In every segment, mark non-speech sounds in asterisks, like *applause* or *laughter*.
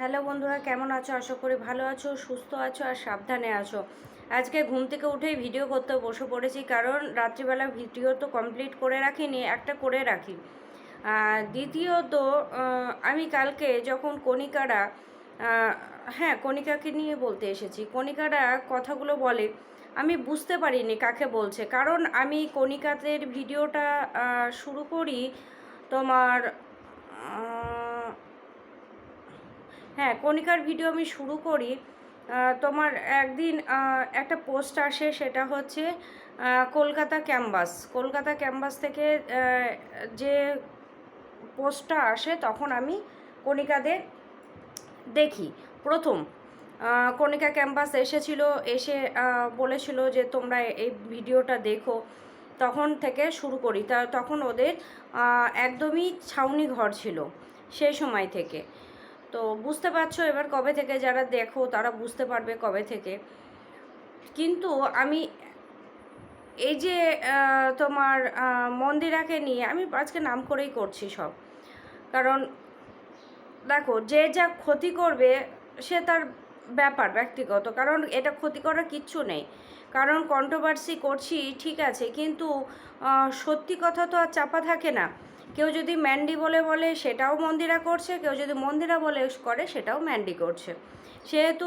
Hello বন্ধুরা, কেমন আছো? আশা করি ভালো আছো, সুস্থ আছো আর সাবধানে আছো। আজকে ঘুম থেকে উঠেই ভিডিও করতে বসে পড়েছি কারণ রাত্রিবেলা ভিডিও তো কমপ্লিট করে রাখিনি, একটা করে রাখি। দ্বিতীয়ত আমি কালকে যখন কণিকারা হ্যাঁ কণিকাকে নিয়ে বলতে এসেছি। কণিকারা কথাগুলো বলে, আমি বুঝতে পারিনি কাকে বলছে। কারণ আমি কণিকাদের ভিডিওটা শুরু করি তোমার হ্যাঁ কণিকার ভিডিও আমি শুরু করি। তোমার একদিন একটা পোস্ট আসে, সেটা হচ্ছে কলকাতা ক্যাম্বাস কলকাতা ক্যাম্বাস থেকে যে পোস্টটা আসে, তখন আমি কণিকাদের দেখি। প্রথম কণিকা ক্যাম্পাস এসেছিল, এসে বলেছিল যে, তোমরা এই ভিডিওটা দেখো। তখন থেকে শুরু করি। তা, তখন ওদের একদমই ছাউনি ঘর ছিল, সেই সময় থেকে। তো বুঝতে পারছ এবার কবে থেকে যারা দেখো, তারা বুঝতে পারবে কবে থেকে। কিন্তু আমি এই যে তোমার মন্দিরাকে নিয়ে আমি আজকে নাম করেই করছি সব। কারণ দেখো, যে যা ক্ষতি করবে, সে তার ব্যাপার ব্যক্তিগত। কারণ এটা ক্ষতি করার কিচ্ছু নেই। কারণ কন্ট্রোভার্সি করছি, ঠিক আছে। কিন্তু সত্যি কথা তো আর চাপা থাকে না। কেউ যদি ম্যান্ডি বলে বলে সেটাও মন্দিরা করছে, কেউ যদি মন্দিরা বলে করে সেটাও ম্যান্ডি করছে। সেহেতু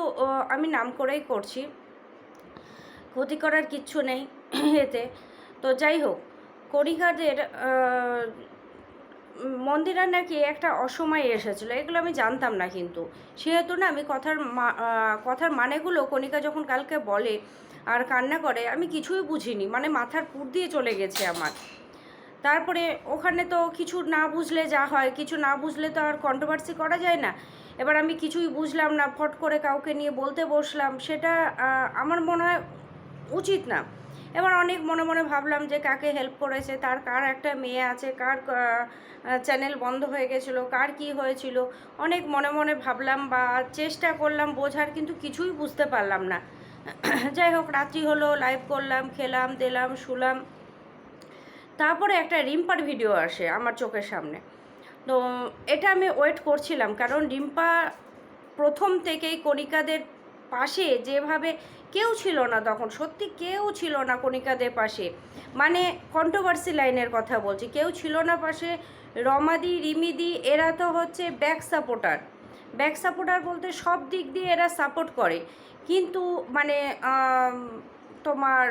আমি নাম করেই করছি। ক্ষতি করার কিচ্ছু নেই এতে। তো যাই হোক, কণিকাদের মন্দিরা নাকি একটা অসময়ে এসেছিল, এগুলো আমি জানতাম না কিন্তু। সেহেতু না আমি কথার কথার মানেগুলো কণিকা যখন কালকে বলে আর কান্না করে, আমি কিছুই বুঝিনি মানে মাথার পুর দিয়ে চলে গেছে আমার। তারপরে ওখানে তো কিছু না বুঝলে যা হয়, কিছু না বুঝলে তো আর কন্ট্রোভার্সি করা যায় না। এবার আমি কিছুই বুঝলাম না, ফট করে কাউকে নিয়ে বলতে বসলাম, সেটা আমার মনে হয় উচিত না। এবার অনেক মনে মনে ভাবলাম যে কাকে হেল্প করেছে, তার কার একটা মেয়ে আছে, কার চ্যানেল বন্ধ হয়ে গেছিল, কার কি হয়েছিল। অনেক মনে মনে ভাবলাম বা চেষ্টা করলাম বোঝার, কিন্তু কিছুই বুঝতে পারলাম না। যাই হোক, রাত্রি হলো লাইভ করলাম, খেলাম, দিলাম, শুলাম। তারপরে একটা রিম্পার ভিডিও আসে আমার চোখের সামনে। তো এটা আমি ওয়েট করছিলাম, কারণ রিম্পা প্রথম থেকেই কণিকাদের পাশে যেভাবে কেউ ছিল না তখন, সত্যি কেউ ছিল না কণিকাদের পাশে। মানে কন্ট্রোভার্সি লাইনের কথা বলছি, কেউ ছিল না পাশে রমাদি, রিমিদি, এরা তো হচ্ছে ব্যাক সাপোর্টার ব্যাক সাপোর্টার বলতে সব দিক দিয়ে এরা সাপোর্ট করে। কিন্তু মানে তোমার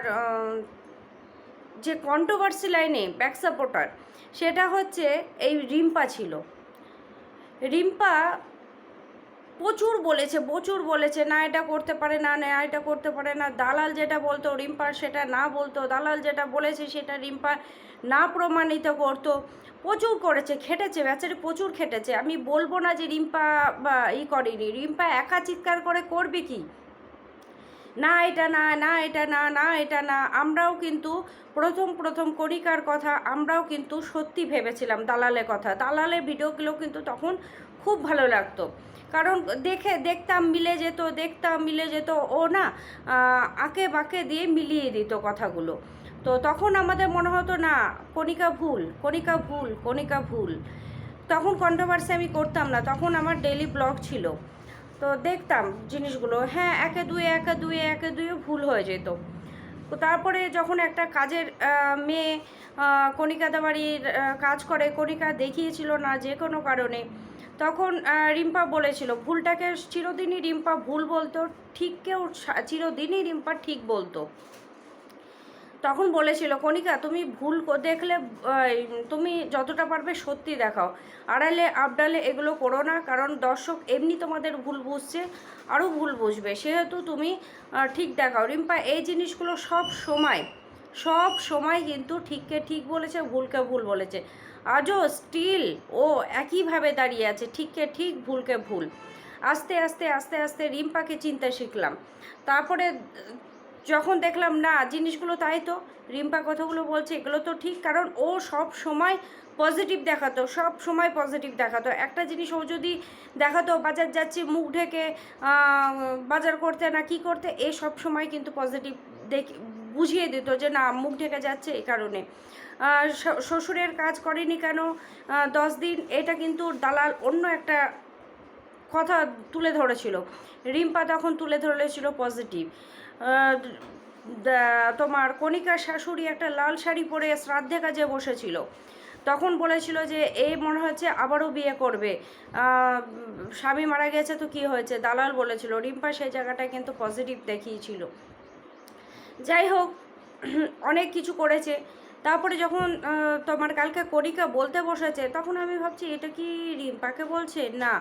যে কন্ট্রোভার্সি লাইনে ব্যাক সাপোর্টার সেটা হচ্ছে এই রিম্পা ছিল। রিম্পা প্রচুর বলেছে প্রচুর বলেছে, না এটা করতে পারে না না এটা করতে পারে না, দালাল যেটা বলতো রিম্পার সেটা না বলতো, দালাল যেটা বলেছে সেটা রিম্পা না প্রমাণিত করতো। প্রচুর করেছে, খেটেছে, বেচারি প্রচুর খেটেছে। আমি বলব না যে রিম্পা বা ই করেনি, রিম্পা একা চিৎকার করে করবে কি? না এটা না না এটা না না এটা না। আমরাও কিন্তু প্রথম প্রথম কণিকার কথা, আমরাও কিন্তু সত্যি ভেবেছিলাম দালালের কথা। দালালের ভিডিওগুলো কিন্তু তখন খুব ভালো লাগতো। কারণ দেখে, দেখতাম মিলে যেত, দেখতাম মিলে যেত, ও না আঁকে বাঁকে দিয়ে মিলিয়ে দিত কথাগুলো। তো তখন আমাদের মনে হতো, না, কণিকা ভুল কণিকা ভুল কণিকা ভুল। তখন কন্ট্রোভার্সি আমি করতাম না, তখন আমার ডেলি ব্লগ ছিল। তো দেখতাম জিনিসগুলো। হ্যাঁ একে দুয়ে একে দুয়ে একে দুয়ে ভুল হয়ে যেত। তো তারপরে যখন একটা কাজের মেয়ে কণিকা বাড়ির কাজ করে, কণিকা দেখিয়েছিল না যে কোনো কারণে, তখন রিম্পা বলেছিল, ভুলটাকে চিরদিনই রিম্পা ভুল বলতো, ঠিককেও চিরদিনই রিম্পা ঠিক বলতো। তখন বলেছিল, কণিকা, তুমি ভুল দেখলে তুমি যতটা পারবে সত্যি দেখাও। আড়ালে, আবডালে এগুলো করো না, কারণ দর্শক এমনি তোমাদের ভুল বুঝছে, আরও ভুল বুঝবে। সেহেতু তুমি ঠিক দেখাও। রিম্পা, এই জিনিসগুলো সব সময় সব সময় কিন্তু ঠিককে ঠিক বলেছে, ভুলকে ভুল বলেছে। আজও স্টিল ও একইভাবে দাঁড়িয়ে আছে, ঠিককে ঠিক, ভুলকে ভুল। আস্তে আস্তে আস্তে আস্তে রিম্পাকে চিনতে শিখলাম। তারপরে যখন দেখলাম, না, জিনিসগুলো তাই তো, রিম্পা কথাগুলো বলছে, এগুলো তো ঠিক। কারণ ও সব সময় পজিটিভ দেখাতো, সব সময় পজিটিভ দেখাতো। একটা জিনিস ও যদি দেখাতো, বাজার যাচ্ছে, মুখ ঢেকে বাজার করতে না কি করতে, এ সব সময় কিন্তু পজিটিভ দেখ, বুঝিয়ে দিত যে, না, মুখ ঢেকে যাচ্ছে এই কারণে। শ্বশুরের কাজ করেনি কেন? দশ দিন, এটা কিন্তু দালাল অন্য একটা কথা তুলে ধরেছিল। রিম্পা তখন তুলে ধরেছিল পজিটিভ তোমার কণিকার শাশুড়ি একটা লাল শাড়ি পরে শ্রাদ্ধে কাজে বসেছিল। তখন বলেছিল যে এই মনে হচ্ছে আবারও বিয়ে করবে। স্বামী মারা গেছে তো কি হয়েছে? দালাল বলেছিল, রিম্পা সেই জায়গাটায় কিন্তু পজিটিভ দেখিয়েছিল। যাই হোক, অনেক কিছু করেছে। তারপরে যখন তোমার কালকে কণিকা বলতে বসেছে, তখন আমি ভাবছি, এটা কি রিম্পাকে বলছে? না।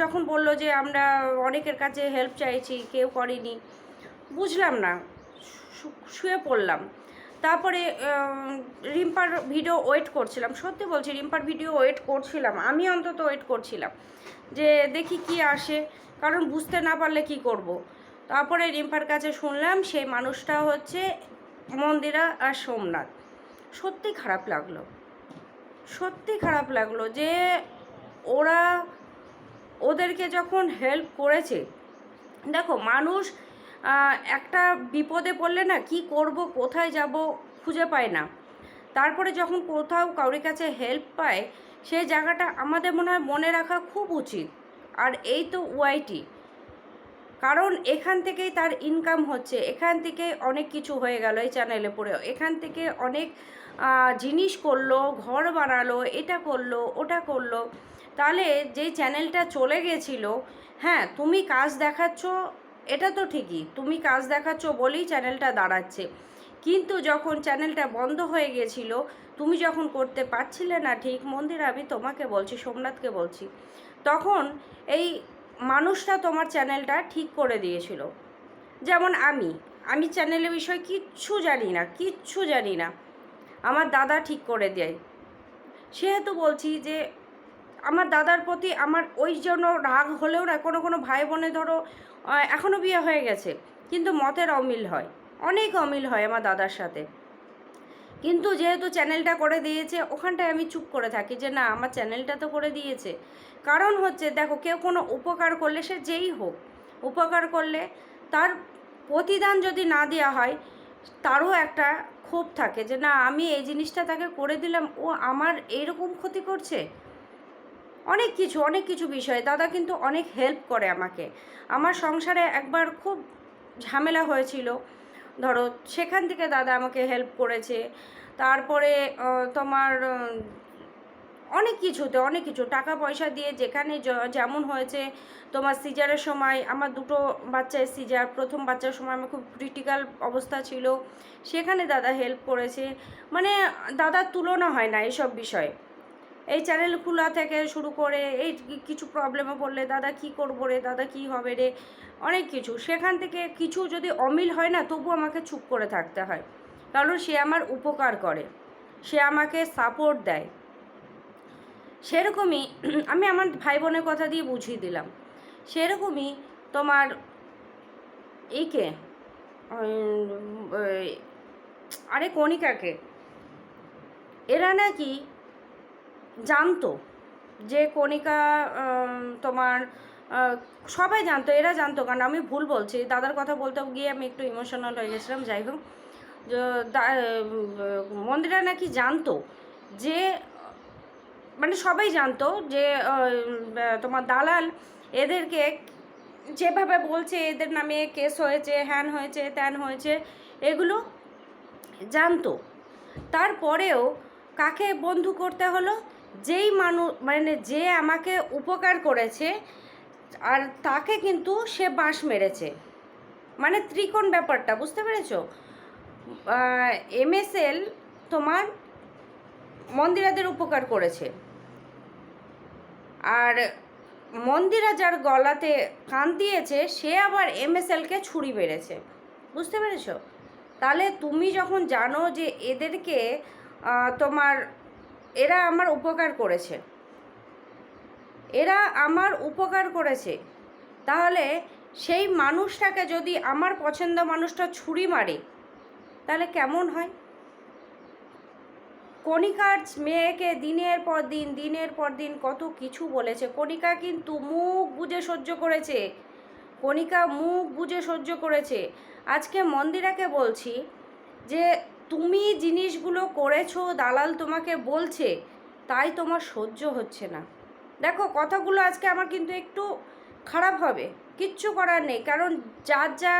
যখন বলল যে, আমরা অনেকের কাছে হেল্প চাইছি, কেউ করেনি। বুঝলাম না শুয়ে পড়লাম। তারপরে রিম্পার ভিডিও ওয়েট করছিলাম। সত্যি বলছি, রিম্পার ভিডিও ওয়েট করছিলাম। আমি অন্তত ওয়েট করছিলাম যে দেখি কি আসে, কারণ বুঝতে না পারলে কি করব। তারপরে রিম্পার কাছে শুনলাম, সেই মানুষটা হচ্ছে মন্দিরা আর সোমনাথ। সত্যি খারাপ লাগল। সত্যি খারাপ লাগল যে ওরা ওদেরকে যখন হেল্প করেছে, দেখো মানুষ একটা বিপদে পড়লে না কি করব, কোথায় যাব খুঁজে পায় না। তারপরে যখন কোথাও কারোর কাছে হেল্প পায় সেই জায়গাটা আমাদের মনে হয় মনে রাখা খুব উচিত। আর এই তো ওয়াইটি কারণ এখান থেকেই তার ইনকাম হচ্ছে, এখান থেকে অনেক কিছু হয়ে গেল এই চ্যানেলে পড়ে এখান থেকে অনেক জিনিস করল, ঘর বানালো, এটা করল, ওটা করল। তাহলে যেই চ্যানেলটা চলে গেছিল হ্যাঁ তুমি কাজ দেখাচ্ছ এটা তো ঠিকই, তুমি কাজ দেখাচ্ছ বলেই চ্যানেলটা দাঁড়াচ্ছে। কিন্তু যখন চ্যানেলটা বন্ধ হয়ে গেছিল, তুমি যখন করতে পারছিলে না ঠিক, মন্দির আমি তোমাকে বলছি, সোমনাথকে বলছি, তখন এই মানুষটা তোমার চ্যানেলটা ঠিক করে দিয়েছিল। যেমন আমি আমি চ্যানেলের বিষয়ে কিচ্ছু জানি না, কিচ্ছু জানি না। আমার দাদা ঠিক করে দেয়। সেহেতু বলছি যে আমার দাদার প্রতি আমার ওই জন্য রাগ হলেও না, কোনো কোনো ভাই বোনে ধরো এখনও বিয়ে হয়ে গেছে, কিন্তু মতের অমিল হয়, অনেক অমিল হয় আমার দাদার সাথে। কিন্তু যেহেতু চ্যানেলটা করে দিয়েছে, ওখানটায় আমি চুপ করে থাকি যে না, আমার চ্যানেলটা তো করে দিয়েছে। কারণ হচ্ছে, দেখো, কেউ কোনো উপকার করলে সে যেই হোক, উপকার করলে তার প্রতিদান যদি না দেওয়া হয়, তারও একটা ক্ষোভ থাকে যে না, আমি এই জিনিসটা তাকে করে দিলাম, ও আমার এইরকম ক্ষতি করছে? অনেক কিছু অনেক কিছু বিষয়ে। দাদা কিন্তু অনেক হেল্প করে আমাকে। আমার সংসারে একবার খুব ঝামেলা হয়েছিল। ধরো, সেখান থেকে দাদা আমাকে হেল্প করেছে। তারপরে তোমার অনেক কিছুতে, অনেক কিছু। টাকা পয়সা দিয়ে যেখানে যেমন হয়েছে, তোমার সিজারের সময়, আমার দুটো বাচ্চার সিজার। প্রথম বাচ্চার সময় আমার খুব ক্রিটিক্যাল অবস্থা ছিল। সেখানে দাদা হেল্প করেছে। মানে দাদার তুলনা হয় না এসব বিষয়ে। এই চ্যানেল খোলা থেকে শুরু করে এই কিছু প্রবলেমে পড়লে দাদা কি করব রে দাদা কি হবে রে অনেক কিছু। সেখান থেকে কিছু যদি অমিল হয় না তবু আমাকে চুপ করে থাকতে হয়। কারণ সে আমার উপকার করে। সে আমাকে সাপোর্ট দেয়। সেরকমই *clears throat* আমি আমার ভাই বোনের কথা দিয়ে বুঝিয়ে দিলাম। সেরকমই তোমার উম, আরে কণিকাকে। এরা নাকি জানতো যে কণিকা তোমার সবাই জানতো, এরা জানতো, কারণ আমি ভুল বলছি। দাদার কথা বলতে গিয়ে আমি একটু ইমোশনাল হয়ে গেছিলাম, যাই হোক। মন্দিরা নাকি জানতো যে মানে সবাই জানতো যে তোমার দালাল এদেরকে যেভাবে বলছে, এদের নামে কেস হয়েছে, হ্যান হয়েছে, ত্যান হয়েছে, এগুলো জানতো। তারপরেও কাকে বন্ধু করতে হলো? যেই মানুষ মানে যে আমাকে উপকার করেছে, আর তাকে কিন্তু সে বাঁশ মেরেছে। মানে ত্রিকোণ ব্যাপারটা, বুঝতে পেরেছ? এমএসএল তোমার মন্দিরাদের উপকার করেছে। আর মন্দিরা যার গলাতে কান দিয়েছে, সে আবার এমএসএলকে ছুরি মেরেছে। বুঝতে পেরেছ? তাহলে তুমি যখন জানো যে এদেরকে তোমার এরা আমার উপকার করেছে। এরা আমার উপকার করেছে। তাহলে সেই মানুষটাকে যদি আমার পছন্দ মানুষটা ছুরি মারে, তাহলে কেমন হয়? কণিকার মেয়েকে দিনের পর দিন, দিনের পর দিন কত কিছু বলেছে। কণিকা কিন্তু মুখ বুঝে সহ্য করেছে। কণিকা মুখ বুঝে সহ্য করেছে। আজকে মন্দিরাকে বলছি যে তুমি জিনিসগুলো করেছ, দালাল তোমাকে বলছে, তাই তোমার সহ্য হচ্ছে না। দেখো, কথাগুলো আজকে আমার কিন্তু একটু খারাপ হবে, কিচ্ছু করার নেই, কারণ যার যা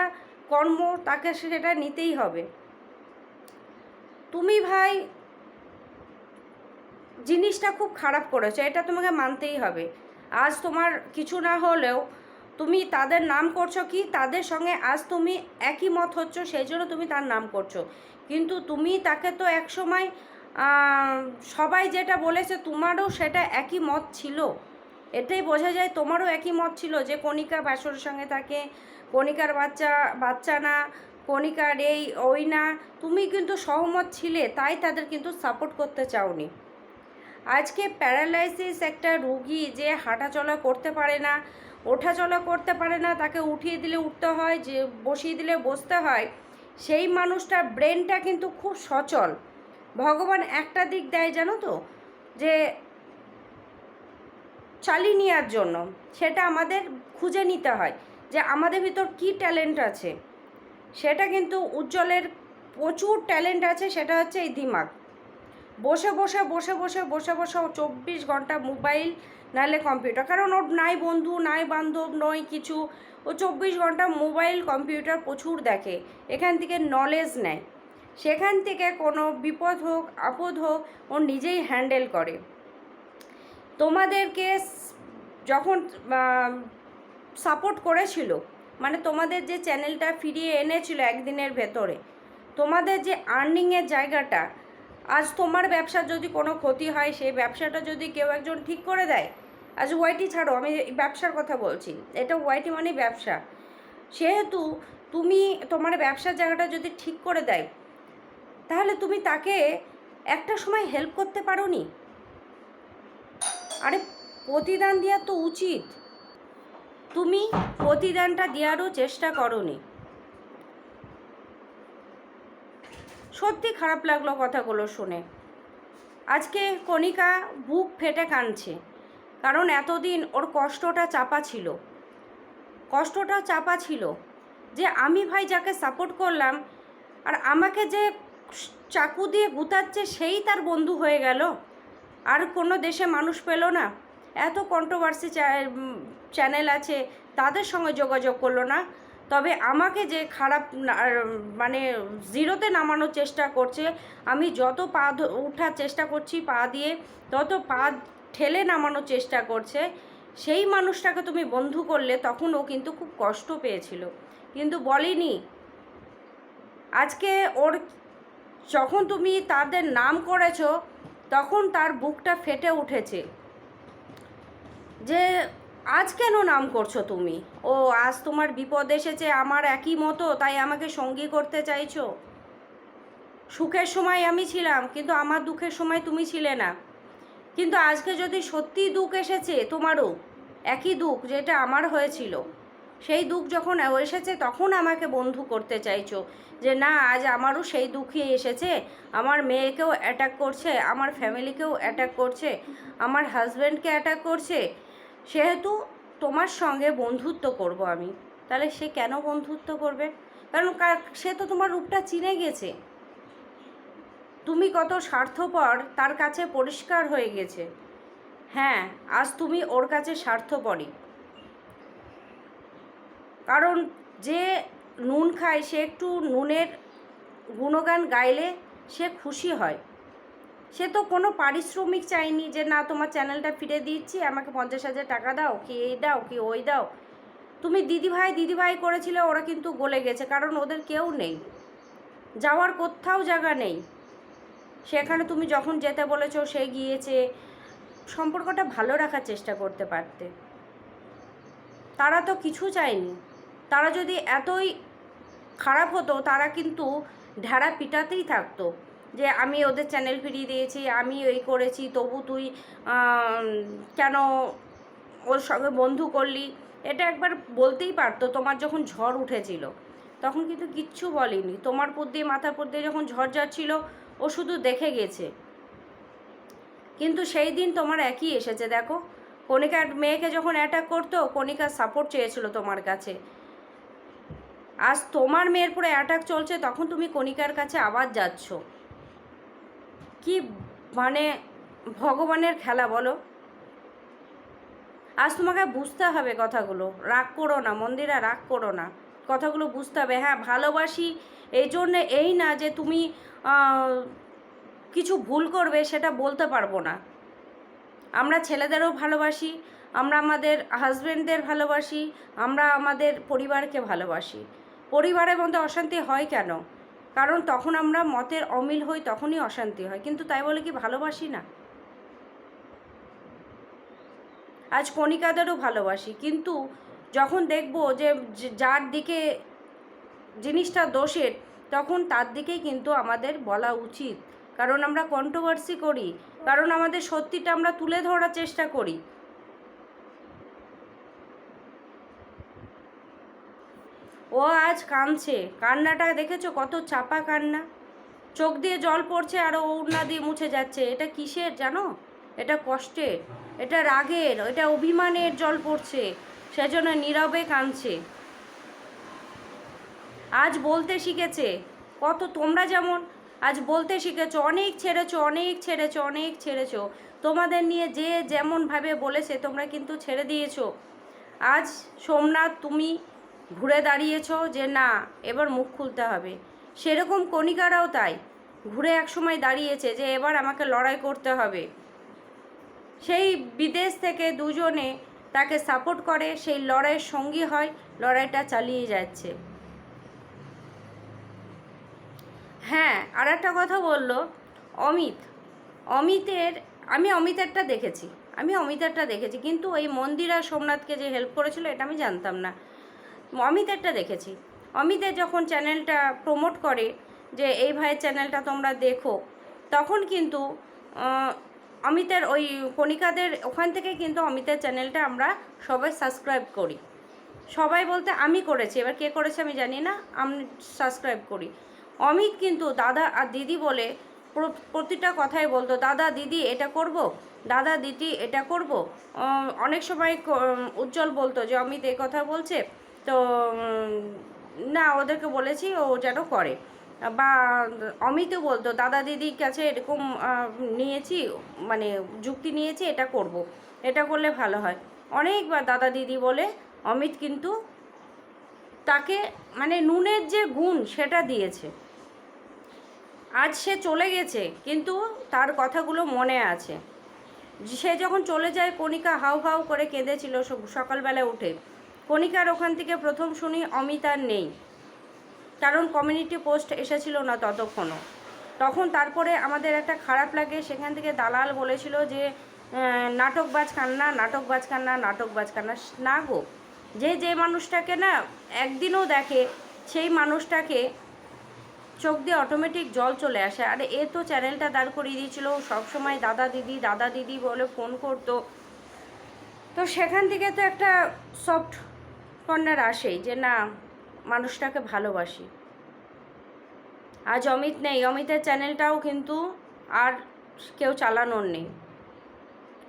কর্ম, তাকে সেটা নিতেই হবে। তুমি ভাই, জিনিসটা খুব খারাপ করেছ, এটা তোমাকে মানতেই হবে। আজ তোমার কিছু না হলেও তুমি তাদের নাম করছ কি? তাদের সঙ্গে আজ তুমি একই মত হচ্ছ সেই জন্য তুমি তার নাম করছ। কিন্তু তুমি তাকে তো একসময় সবাই যেটা বলেছে তোমারও সেটা একই মত ছিল। এটাই বোঝা যায় তোমারও একই মত ছিল যে কণিকা বাসরের সঙ্গে থাকে, কণিকার বাচ্চা বাচ্চা না, কণিকার এই, ওই না। তুমি কিন্তু সহমত ছিলে, তাই তাদের কিন্তু সাপোর্ট করতে চাওনি। আজকে প্যারালাইসিস একটা রুগী যে হাঁটাচলা করতে পারে না ওঠাচলা করতে পারে না, তাকে উঠিয়ে দিলে উঠতে হয়, যে বসিয়ে দিলে বসতে হয়, সেই মানুষটার ব্রেনটা কিন্তু খুব সচল। ভগবান একটা দিক দেয় জানো তো, যে চালিয়ে নেওয়ার জন্য, সেটা আমাদের খুঁজে নিতে হয়, যে আমাদের ভিতর কি ট্যালেন্ট আছে। সেটা কিন্তু উজ্জ্বলের প্রচুর ট্যালেন্ট আছে, সেটা হচ্ছে এই দিমাগ। বসে বসে বসে বসে বসে বসে চব্বিশ ঘণ্টা মোবাইল নাহলে কম্পিউটার। কারণ ওর নাই বন্ধু, নাই বান্ধব, নয় কিছু। ও চব্বিশ ঘণ্টা মোবাইল, কম্পিউটার প্রচুর দেখে। এখান থেকে নলেজ নেয়। সেখান থেকে কোনো বিপদ হোক, আপদ হোক, ও নিজেই হ্যান্ডেল করে। তোমাদেরকে যখন সাপোর্ট করেছিল মানে তোমাদের যে চ্যানেলটা ফিরিয়ে এনেছিল একদিনের ভেতরে, তোমাদের যে আর্নিংয়ের জায়গাটা আজ তোমার ব্যবসার যদি কোনো ক্ষতি হয় সেই ব্যবসাটা যদি কেউ একজন ঠিক করে দেয়, আজ ওয়াইটি ছাড়ো, আমি ব্যবসার কথা বলছি। এটা ওয়াইটি মানে ব্যবসা। সেহেতু তুমি তোমার ব্যবসার জায়গাটা যদি ঠিক করে দেয়, তাহলে তুমি তাকে একটা সময় হেল্প করতে পারো নি আরে, প্রতিদান দেওয়া তো উচিত। তুমি প্রতিদানটা দেওয়ারও চেষ্টা করনি। সত্যি খারাপ লাগল কথাগুলো শুনে। আজকে কণিকা বুক ফেটে কাঁদছে, কারণ এতদিন ওর কষ্টটা চাপা ছিল। কষ্টটা চাপা ছিল যে আমি ভাই যাকে সাপোর্ট করলাম আর আমাকে যে চাকু দিয়ে গুতাচ্ছে সেই তার বন্ধু হয়ে গেল। আর কোনো দেশে মানুষ পেল না। এত কন্ট্রোভার্সি চ্যানেল আছে, তাদের সঙ্গে যোগাযোগ করল না। তবে আমাকে যে খারাপ মানে জিরোতে নামানোর চেষ্টা করছে, আমি যত পা উঠার চেষ্টা করছি পা দিয়ে, তত পা ঠেলে নামানোর চেষ্টা করছে, সেই মানুষটাকে তুমি বন্ধু করলে তখন ও কিন্তু খুব কষ্ট পেয়েছিল। কিন্তু বলিনি, আজকে ওর যখন তুমি তাদের নাম করেছ, তখন তার বুকটা ফেটে উঠেছে। যে আজ কেন নাম করছ তুমি? ও, আজ তোমার বিপদ এসেছে আমার একই মতো, তাই আমাকে সঙ্গী করতে চাইছো? সুখের সময় আমি ছিলাম, কিন্তু আমার দুঃখের সময় তুমি ছিলে না। কিন্তু আজকে যদি সত্যি দুঃখ এসেছে তোমারও, একই দুঃখ যেটা আমার হয়েছিল, সেই দুঃখ যখন এসেছে তখন আমাকে বন্ধু করতে চাইছো, যে না, আজ আমারও সেই দুঃখই এসেছে, আমার মেয়েকেও অ্যাটাক করছে, আমার ফ্যামিলিকেও অ্যাটাক করছে, আমার হাজব্যান্ডকে অ্যাটাক করছে সেহেতু তোমার সঙ্গে বন্ধুত্ব করব আমি। তাহলে সে কেন বন্ধুত্ব করবে? কারণ সে তো তোমার রূপটা চিনে গেছে। তুমি কত স্বার্থপর, তার কাছে পরিষ্কার হয়ে গেছে। হ্যাঁ আজ তুমি ওর কাছে স্বার্থপরই। কারণ যে নুন খায়, সে একটু নুনের গুণগান গাইলে সে খুশি হয়। সে তো কোনো পারিশ্রমিক চায়নি যে, না, তোমার চ্যানেলটা ফিরে দিচ্ছি, আমাকে পঞ্চাশ হাজার টাকা দাও, কি এই দাও, কি ওই দাও। তুমি দিদিভাই দিদিভাই করেছিলে, ওরা কিন্তু গলে গেছে, কারণ ওদের কেউ নেই। যাওয়ার কোথাও জায়গা নেই। সেখানে তুমি যখন যেতে বলেছ, সে গিয়েছে। সম্পর্কটা ভালো রাখার চেষ্টা করতে পারতে। তারা তো কিছু চায়নি। তারা যদি এতই খারাপ হতো, তারা কিন্তু ঢেড়া পিটাতেই থাকতো। যে আমি ওদের চ্যানেল ফিরিয়ে দিয়েছি, আমি এই করেছি, তবু তুই কেন ওর সঙ্গে বন্ধু করলি? এটা একবার বলতেই পারতো, তোমার যখন ঝড় উঠেছিল। তখন কিন্তু কিচ্ছু বলেনি। তোমার পর দিয়ে, মাথার পর দিয়ে যখন ঝড় যাচ্ছিল ও শুধু দেখে গেছে। কিন্তু সেই দিন তোমার একই এসেছে, দেখো। কণিকার মেয়েকে যখন অ্যাটাক করতো কণিকার সাপোর্ট চেয়েছিল তোমার কাছে। আজ তোমার মেয়ের পরে অ্যাটাক চলছে, তখন তুমি কণিকার কাছে আবার যাচ্ছ। কি মানে ভগবানের খেলা বলো? আজ তোমাকে বুঝতে হবে কথাগুলো। রাগ করো না, মন্দিরা রাগ করো না। কথাগুলো বুঝতে হবে। হ্যাঁ ভালোবাসি এই জন্যে এই না যে তুমি কিছু ভুল করবে সেটা বলতে পারব না। আমরা ছেলেদেরও ভালোবাসি, আমরা আমাদের হাজব্যান্ডদের ভালোবাসি, আমরা আমাদের পরিবারকে ভালোবাসি। পরিবারের মধ্যে অশান্তি হয় কেন? কারণ তখন আমরা মতের অমিল হই, তখনই অশান্তি হয়। কিন্তু তাই বলে কি ভালোবাসি না? আজ কণিকাদেরও ভালোবাসি, কিন্তু যখন দেখব যে যার দিকে জিনিসটা দোষের, তখন তার দিকেই কিন্তু আমাদের বলা উচিত। কারণ আমরা কন্ট্রোভার্সি করি, কারণ আমাদের সত্যিটা আমরা তুলে ধরার চেষ্টা করি। ও আজ কাঁদছে। কান্নাটা দেখেছ? কত চাপা কান্না। চোখ দিয়ে জল পড়ছে, আর ওড়না দিয়ে মুছে যাচ্ছে। এটা কিসের জানো? এটা কষ্টের, এটা রাগের, এটা অভিমানের জল পড়ছে। সেজন্য নীরবে কাঁদছে। আজ বলতে শিখেছে, কত তোমরা যেমন, আজ বলতে শিখেছো, অনেক ছেড়েছো অনেক ছেড়েছো অনেক ছেড়েছো। তোমাদের নিয়ে যে যেমনভাবে বলেছে, তোমরা কিন্তু ছেড়ে দিয়েছ। আজ সোমনাথ, তুমি ঘুরে দাঁড়িয়েছ যে না, এবার মুখ খুলতে হবে। সেরকম কণিকারাও তাই, ঘুরে একসময় দাঁড়িয়েছে যে এবার আমাকে লড়াই করতে হবে। সেই বিদেশ থেকে দুজনে তাকে সাপোর্ট করে, সেই লড়াইয়ের সঙ্গী হয়, লড়াইটা চালিয়ে যাচ্ছে। হ্যাঁ আর একটা কথা বলল, অমিত। অমিতের, আমি অমিতেরটা দেখেছি, আমি অমিতেরটা দেখেছি, কিন্তু ওই মন্দিরা সোমনাথকে যে হেল্প করেছিল, এটা আমি জানতাম না। অমিতেরটা দেখেছি। অমিতের যখন চ্যানেলটা প্রমোট করে যে, এই ভাইয়ের চ্যানেলটা তোমরা দেখো, তখন কিন্তু অমিতের ওই কণিকাদের, ওখান থেকে কিন্তু অমিতের চ্যানেলটা আমরা সবাই সাবস্ক্রাইব করি। সবাই বলতে, আমি করেছি। এবার কে করেছে আমি জানি না, আমি সাবস্ক্রাইব করি। অমিত কিন্তু দাদা আর দিদি বলে প্রতিটা কথাই বলতো, দাদা, দিদি, এটা করব? দাদা, দিদি, এটা করব? অনেক সময় উজ্জ্বল বলতো যে, অমিত এই কথা বলছে। তো না, ওদেরকে বলেছি ও যেন করে। বা, অমিতও বলতো, দাদা দিদির কাছে এরকম নিয়েছি মানে যুক্তি নিয়েছি, এটা করব। এটা করলে ভালো হয়। অনেকবার দাদা দিদি বলে, অমিত কিন্তু তাকে মানে নুনের যে গুণ, সেটা দিয়েছে। আজ সে চলে গেছে, কিন্তু তার কথাগুলো মনে আছে। সে যখন চলে যায়, কণিকা হাউ হাউ করে কেঁদেছিল সকালবেলা উঠে। কণিকার ওখান থেকে প্রথম শুনি অমিত আর নেই। কারণ কমিউনিটি পোস্ট এসেছিল না ততক্ষণও। তখন তারপরে আমাদের একটা খারাপ লাগে, সেখান থেকে দালাল বলেছিল যে নাটকবাজ কান্না নাটকবাজ কান্না নাটকবাজ কান্না। না গো, যে যে মানুষটাকে না একদিনও দেখে, সেই মানুষটাকে চোখ দিয়ে অটোমেটিক জল চলে আসে। আর এ তো চ্যানেলটা দাঁড় করিয়ে দিয়েছিল, সবসময় দাদা দিদি দাদা দিদি বলে ফোন করতো। তো সেখান থেকে তো একটা সফট কর্নার আসেই যে না, মানুষটাকে ভালোবাসি। আজ অমিত নেই। অমিতের চ্যানেলটাও কিন্তু আর কেউ চালানোর নেই।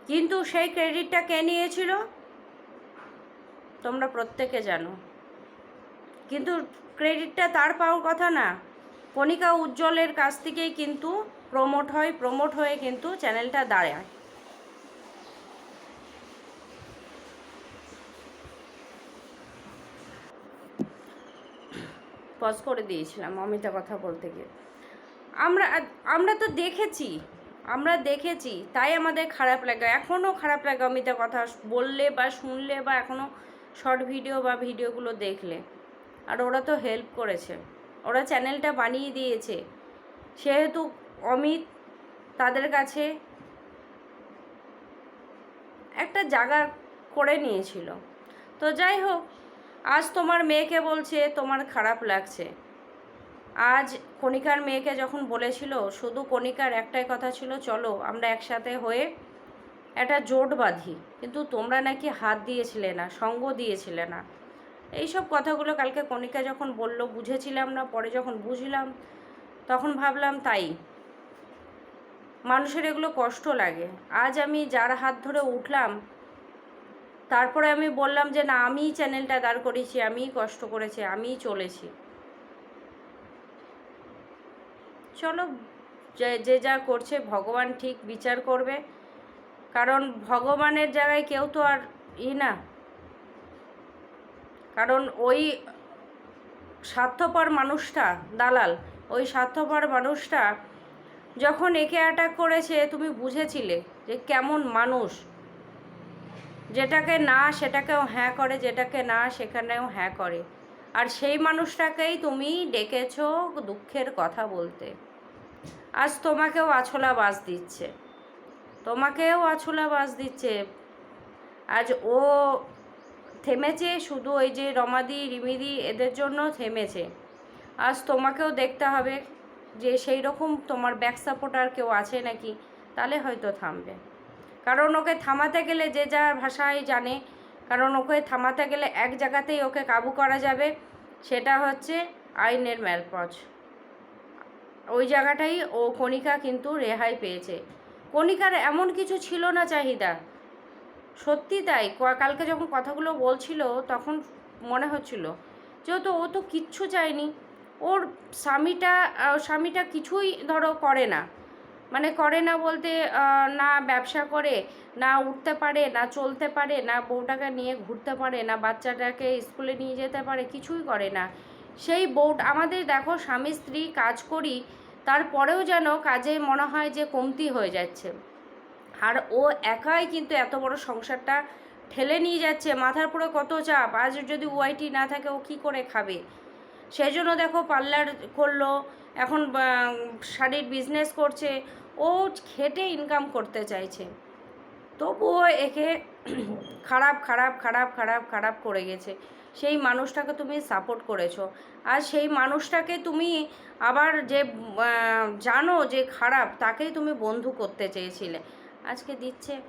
কিন্তু সেই ক্রেডিটটা কে নিয়েছিল? তোমরা প্রত্যেকে জানো। কিন্তু ক্রেডিটটা তার পাওয়ার কথা না। কণিকা উজ্জ্বলের কাছ থেকেই কিন্তু প্রমোট হয়, প্রমোট হয়ে কিন্তু চ্যানেলটা দাঁড়ায়। পজ করে দিয়েছিলাম অমিতা কথা বলতে গিয়ে। আমরা আমরা তো দেখেছি, আমরা দেখেছি, তাই আমাদের খারাপ লাগে। এখনও খারাপ লাগে অমিতা কথা বললে বা শুনলে বা এখনও শর্ট ভিডিও বা ভিডিওগুলো দেখলে। আর ওরা তো হেল্প করেছে। ওরা চ্যানেলটা বানিয়ে দিয়েছে। সেহেতু অমিত তাদের কাছে একটা জায়গা করে নিয়েছিল। তো যাই হোক আজ তোমার মেয়েকে বলছে, তোমার খারাপ লাগছে। আজ কণিকার মেয়েকে যখন বলেছিল, শুধু কণিকার একটাই কথা ছিল, চলো, আমরা একসাথে হয়ে একটা জোট বাঁধি। কিন্তু তোমরা নাকি হাত দিয়েছিলে না, সঙ্গ দিয়েছিলে না। এইসব কথাগুলো কালকে কণিকা যখন বলল, বুঝেছিলাম না, পরে যখন বুঝলাম, তখন ভাবলাম তাই। মানুষের এগুলো কষ্ট লাগে। আজ আমি যার হাত ধরে উঠলাম তারপরে আমি বললাম যে, না, আমিই চ্যানেলটা দাঁড় করেছি আমিই কষ্ট করেছি, আমিই চলেছি। চলো, যে যে যা করছে, ভগবান ঠিক বিচার করবে। কারণ ভগবানের জায়গায় কেউ তো আর ই না। কারণ ওই স্বার্থপর মানুষটা, দালাল, ওই স্বার্থপর মানুষটা যখন একে অ্যাটাক করেছে, তুমি বুঝেছিলে যে কেমন মানুষ। যেটাকে না, সেটাকেও হ্যাঁ করে, যেটাকে না, সেখানেও হ্যাঁ করে। আর সেই মানুষটাকেই তুমি ডেকেছো দুঃখের কথা বলতে। আজ তোমাকেও আছলা বাস দিচ্ছে। তোমাকেও আছলা বাস দিচ্ছে। আজ ও থেমেছে, শুধু ওই যে রমাদি, রিমিদি এদের জন্য থেমেছে। আজ তোমাকেও দেখতে হবে যে সেই রকম তোমার ব্যাক সাপোর্টার কেউ আছে নাকি? তাহলে হয়তো থামবে। কারণ ওকে থামাতে গেলে যে যার ভাষায় জানে, কারণ ওকে থামাতে গেলে এক জায়গাতেই ওকে কাবু করা যাবে, সেটা হচ্ছে আইনের ম্যালপচ ওই জায়গাটাই ও কণিকা কিন্তু রেহাই পেয়েছে। কণিকার এমন কিছু ছিল না চাহিদা। সত্যি তাই কালকে যখন কথাগুলো বলছিল তখন মনে হচ্ছিল যেহেতু ও তো কিচ্ছু চায়নি। ওর স্বামীটা স্বামীটা কিছুই ধরো করে না। মানে করে না বলতে না ব্যবসা করে, না উঠতে পারে, না চলতে পারে, না বউটাকে নিয়ে ঘুরতে পারে, না বাচ্চাটাকে স্কুলে নিয়ে যেতে পারে, কিছুই করে না। সেই বউটা, আমাদের দেখো স্বামী স্ত্রী কাজ করি, তারপরেও যেন কাজে মনে হয় যে কমতি হয়ে যাচ্ছে। আর ও একাই কিন্তু এত বড় সংসারটা ঠেলে নিয়ে যাচ্ছে, মাথার পুরো কত চাপ, আজ যদি ওয়াইটি না থাকে ও কী করে খাবে? সেই জন্য দেখো পার্লার করল এখন শাড়ির বিজনেস করছে, ও খেটে ইনকাম করতে চাইছে। তবুও একে *clears throat* খারাপ খারাপ খারাপ খারাপ খারাপ করে গেছে। সেই মানুষটাকে তুমি সাপোর্ট করেছ। আর সেই মানুষটাকে তুমি আবার যে জানো যে খারাপ, তাকেই তুমি বন্ধু করতে চেয়েছিলে। আজকে দিচ্ছে।